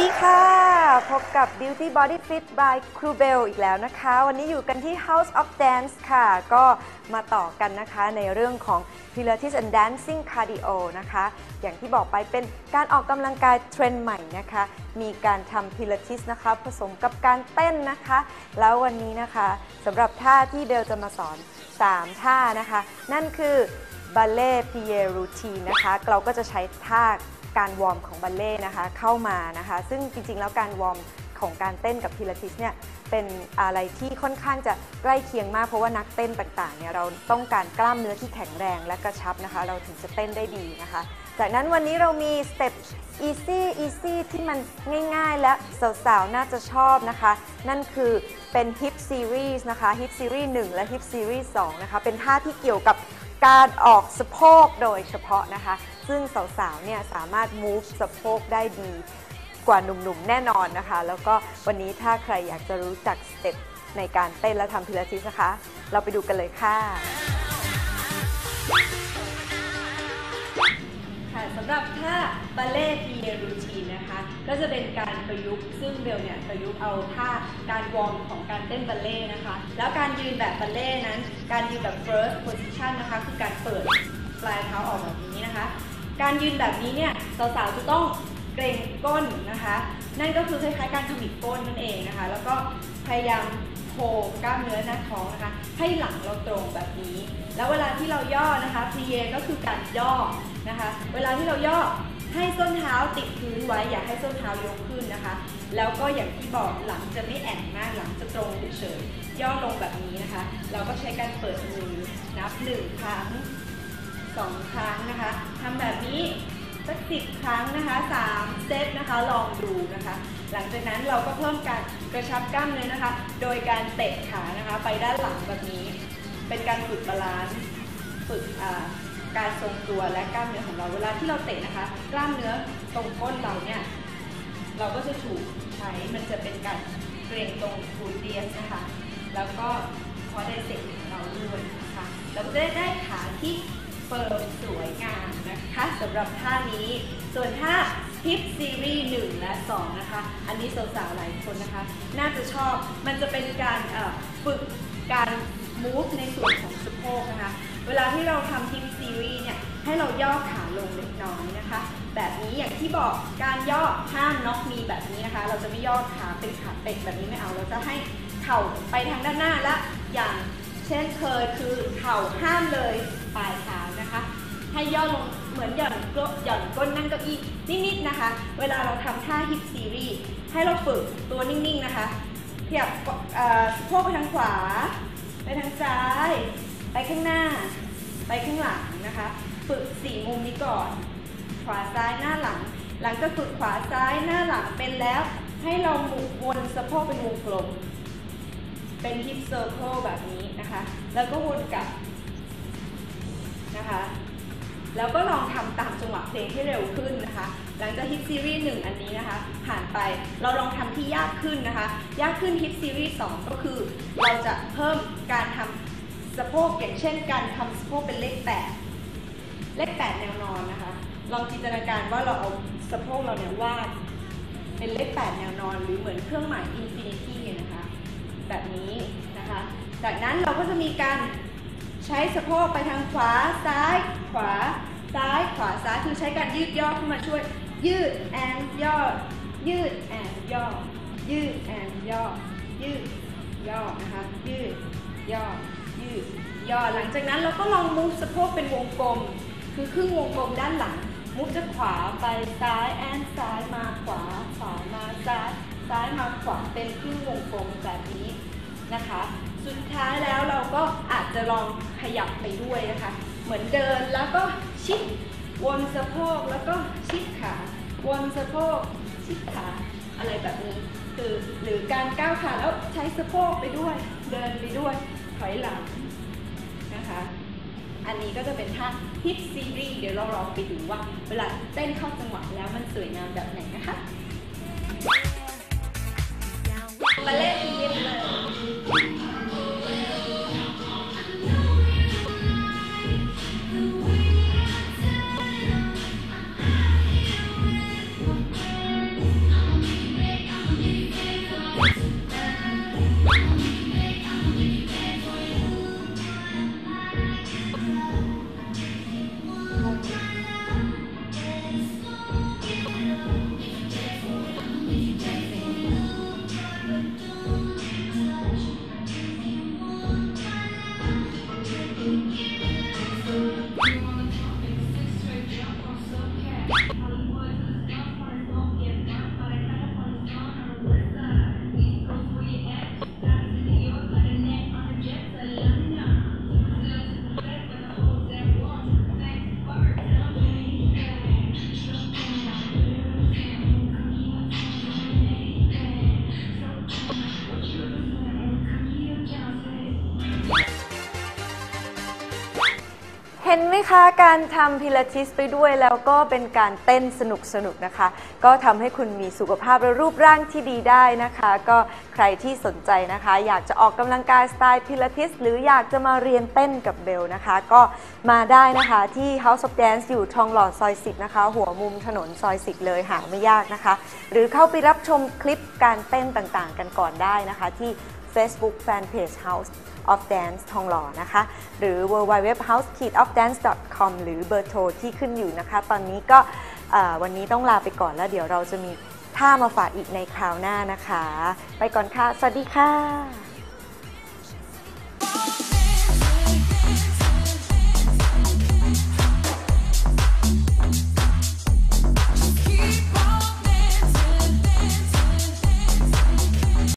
ดีค่ะ พบกับ Beauty Body Fit by c r u b e l อีกแล้วนะคะ วันนี้อยู่กันที่ House of Dance ค่ะ ก็มาต่อกันนะคะในเรื่องของ Pilates and Dancing Cardio นะคะ อย่างที่บอกไปเป็นการออกกำลังกายเทรนด์ใหม่นะคะ มีการทำ Pilates นะคะ ผสมกับการเต้นนะคะ แล้ววันนี้นะคะสำหรับท่าที่เบลจะมาสอน 3 ท่านะคะ นั่นคือบัลเล่พิเยรูทีนนะคะ เราก็จะใช้ท่า การวอร์มของบัลเล่นะคะเข้ามานะคะ ซึ่งจริงๆแล้วการวอร์มของการเต้นกับพิลาทิสเนี่ยเป็นอะไรที่ค่อนข้างจะใกล้เคียงมากเพราะว่านักเต้นต่างๆเนี่ยเราต้องการกล้ามเนื้อที่แข็งแรงและกระชับนะคะ เราถึงจะเต้นได้ดีนะคะ จากนั้นวันนี้เรามีสเต็ป easy easy ที่มันง่ายๆ และสาวๆ น่าจะชอบนะคะ นั่นคือเป็น hip series นะคะ hip series 1 และ hip series 2 นะคะ เป็นท่าที่เกี่ยวกับ การออกสะโพกโดยเฉพาะนะคะ ซึ่งสาวๆเนี่ยสามารถ move สะโพกได้ดีกว่าหนุ่มๆแน่นอนนะคะ แล้วก็วันนี้ถ้าใครอยากจะรู้จักสเต็ปในการเต้นและทำพิลาทิสนะคะ เราไปดูกันเลยค่ะ สำหรับท่าบัลเล่ทีเรูทีนนะคะ ก็จะเป็นการประยุกต์ซึ่งเบลเนี่ยประยุกต์เอาท่าการวอร์มของการเต้นบัลเล่นะคะ แล้วการยืนแบบบัลเล่นั้น การยืนแบบ first position นะคะ คือการเปิดปลายเท้าออกแบบนี้นะคะ การยืนแบบนี้เนี่ยสาวๆจะต้องเกรงก้นนะคะ นั่นก็คือคล้ายๆการขมิบก้นนั่นเองนะคะ แล้วก็พยายาม โคกล้ามเนื้อหน้าท้องนะคะ ให้หลังเราตรงแบบนี้ แล้วเวลาที่เราย่อนะคะพลีเยก็คือการย่อนะคะ เวลาที่เราย่อให้ส้นเท้าติดพื้นไว้อย่าให้ส้นเท้ายกขึ้นนะคะ แล้วก็อย่างที่บอกหลังจะไม่แอนมากหลังจะตรงเฉยๆย่อลงแบบนี้นะคะ เราก็ใช้การเปิดมือนับหนึ่งครั้งสองครั้งนะคะทำแบบนี้สักสิบครั้งนะคะสาม นะคะลองดูนะคะ หลังจากนั้นเราก็เพิ่มการกระชับกล้ามเนื้อนะคะ โดยการเตะขานะคะไปด้านหลังแบบนี้ เป็นการฝึกบาลานซ์ฝึกการทรงตัวและกล้ามเนื้อของเราเวลาที่เราเตะนะคะ กล้ามเนื้อตรงก้นเราเนี่ยเราก็จะถูกใช้มันจะเป็นการเกรงตรงฟูเดียสนะคะ แล้วก็พอได้เสร็จของเราด้วยนะคะเราก็จะได้ขาที่เฟิร์มสวยงามนะคะสำหรับท่านี้ส่วนท่า Hip Series 1และ 2 นะคะ อันนี้สาวๆหลายคนนะคะ น่าจะชอบ มันจะเป็นการฝึกการ move ในส่วนของสะโพกนะคะ เวลาที่เราทำ Hip Series เนี่ย ให้เราย่อขาลงเล็กน้อยนะคะ แบบนี้อย่างที่บอกการย่อห้ามน็อกมีแบบนี้นะคะ เราจะไม่ย่อขาเป็นขาเป็ดแบบนี้ไม่เอา เราจะให้เข่าไปทางด้านหน้าและอย่างเช่นเคยคือเข่าห้ามเลยปลายเท้านะคะ ให้ย่อลง เหมือนหย่อนก้นหย่อนก้นนั่งเก้าอี้นิดๆนะคะ เวลาเราทำท่าฮิปซีรีส์ให้เราฝึกตัวนิ่งๆนะคะขยับเอ่อสะโพกไปทางขวา ไปทางซ้าย ไปข้างหน้า ไปข้างหลังนะคะ ฝึกสี่มุมนี้ก่อน ขวาซ้ายหน้าหลัง หลังจากฝึกขวาซ้ายหน้าหลังเป็นแล้ว ให้เราหมุนวนสะโพกเป็นวงกลม เป็นฮิปเซอร์เคิลแบบนี้นะคะ แล้วก็วนกลับนะคะ แล้วก็ลองทำตามจังหวะเพลงให้เร็วขึ้นนะคะ หลังจากฮิปซีรีส์หนึ่งอันนี้นะคะ ผ่านไปเราลองทำที่ยากขึ้นนะคะ ยากขึ้นฮิปซีรีส์สองก็คือ เราจะเพิ่มการทำสะโพกอย่างเช่น การทำสะโพกเป็นเลขแปดเลขแปดแนวนอนนะคะ ลองจินตนาการว่าเราเอาสะโพกเราเนี่ยวาดเป็นเลขแปดแนวนอน หรือเหมือนเครื่องหมายอินฟินิตี้นะคะ แบบนี้นะคะ จากนั้นเราก็จะมีการ ใช้สะโพกไปทางขวาซ้าย ขวา ซ้าย ขวาซ้ายคือใช้การยืดย่อขึ้นมาช่วย ยืดแอนย่อ ยืดแอนย่อ ยืดแอนย่อ ยืดย่อนะคะยืดย่อ ยืดย่อหลังจากนั้นเราก็ลองมุฟสะโพกเป็นวงกลม คือครึ่งวงกลมด้านหลังมุฟจากขวาไปซ้ายแอนซ้ายมาขวา ขวามาซ้าย ซ้ายมาขวาเป็นครึ่งวงกลมแบบนี้นะคะ สุดท้ายแล้วเราก็อาจจะลองขยับไปด้วยนะคะ เหมือนเดินแล้วก็ชิดวนสะโพกแล้วก็ชิดขา วนสะโพกชิดขาอะไรแบบนี้คือหรือการก้าวขาแล้วใช้สะโพกไปด้วย เดินไปด้วยถอยหลังนะคะ อันนี้ก็จะเป็นท่าฮิปซีรีส์เดี๋ยวเราลองไปดูว่า เวลาเต้นเข้าจังหวะแล้วมันสวยงามแบบไหนนะคะมาเล่นฮิปเลย ห็นไหมคะการทำพิลาทิสไปด้วยแล้วก็เป็นการเต้นสนุกสนุกๆนะคะ ก็ทำให้คุณมีสุขภาพและรูปร่างที่ดีได้นะคะ ก็ใครที่สนใจนะคะ อยากจะออกกำลังกายสไตล์พิลาทิส หรืออยากจะมาเรียนเต้นกับเบลนะคะ ก็มาได้นะคะที่ House of Dance อยู่ทองหล่อซอย 10 นะคะ หัวมุมถนนซอย 10 เลยหาไม่ยากนะคะ หรือเข้าไปรับชมคลิปการเต้นต่างๆ กันก่อนได้นะคะที่ Facebook Fanpage House of Dance ทองหล่อนะคะ หรือ www.house-of-dance.com หรือเบอร์โทรที่ขึ้นอยู่นะคะ ตอนนี้ก็วันนี้ต้องลาไปก่อนแล้วเดี๋ยวเราจะมีท่ามาฝากอีกในคราวหน้านะคะ ไปก่อนค่ะ สวัสดีค่ะ